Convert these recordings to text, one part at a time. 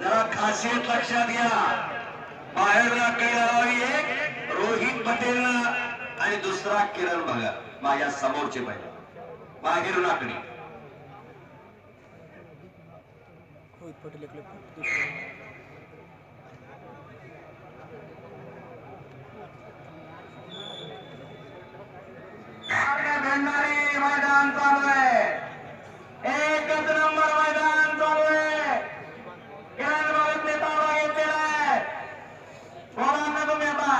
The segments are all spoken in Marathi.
जरा खासियत लक्षात घ्या. बाहेर लाकडी लावावी एक रोहित पटेल आणि दुसरा किरण भगत माझ्या समोरचे पाहिजे बाहेर लाकडी रोहित पटेल एकले मैदान चालू आहे. एकच नंबर मैदान चालू आहे. किरण भगतने ताबा घेतलेला आहे. बोला ना तुम्ही आता.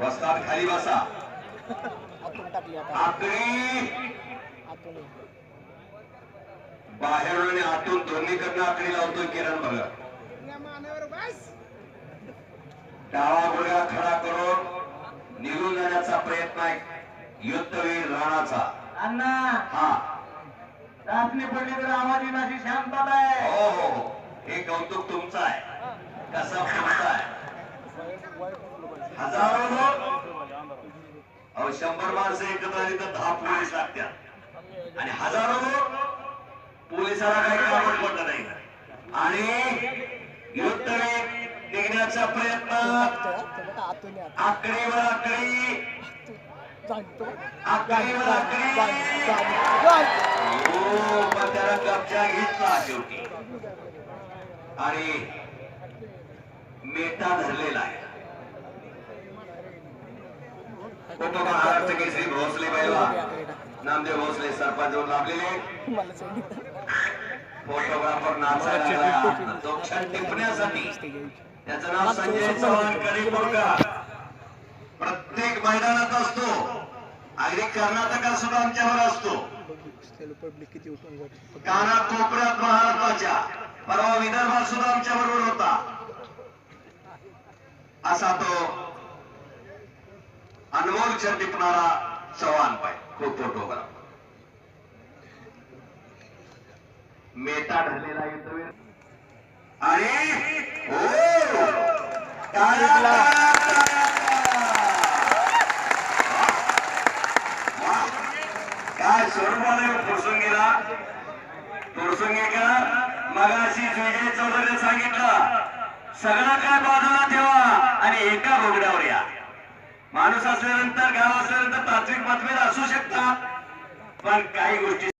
वस्ताद खाली बसा. आकडी बाहेरून आणि आतून दोन्हीकडनं आकडी लावतोय किरण भगत. डावा गुडघा खडा करून निघून जाण्याचा प्रयत्न आहे. युद्धवीर राणाचा. अण्णा. हा. रात्री पडली तर आवाज येण्याची शांतता आहे. हो हो हो. हे कौतुक तुमचं आहे. कसा तुमचा आहे. हजारो लोक. अहो शंभर माणसं एकत्र आली तर दहा पोलीस लागतात. आणि हजारो लोक पोलिसाला काही कामच पडलं नाही. आणि युद्धवीर निघण्याचा प्रयत्न. आकडीवर आकडी जाणतो आकडीवर आकडी पण त्याला कब्जा घेतला शेवटी आणि मेटा धरलेला आहे महाराष्ट्र केसरी भोसले बैलवा नामदेव भोसले सरपंच लाभलेले फोटोग्राफर नाचायला. तो क्षण टिपण्यासाठी त्याचं नाव संजय चव्हाण करीपूरकर प्रत्येक मैदानात असतो अगदी कर्नाटकात सुद्धा आमच्यावर असतो. काना कोपऱ्यात महाराष्ट्राच्या परवा विदर्भात सुद्धा आमच्या बरोबर होता. असा तो अनमोल क्षण टिपणारा चव्हाण पाय. खूप फोटोग्राफ मेटा ढळलेला युद्धवीर आणि हो! काय स्वरूपाने पुरसून गेला मगाशी विजय चौधरी सांगितलं सगळं काय बाजूला ठेवा आणि एका बोगड्यावर या. माणूस असल्यानंतर गाव असल्यानंतर तात्विक मतभेद असू शकतात पण काही गोष्टी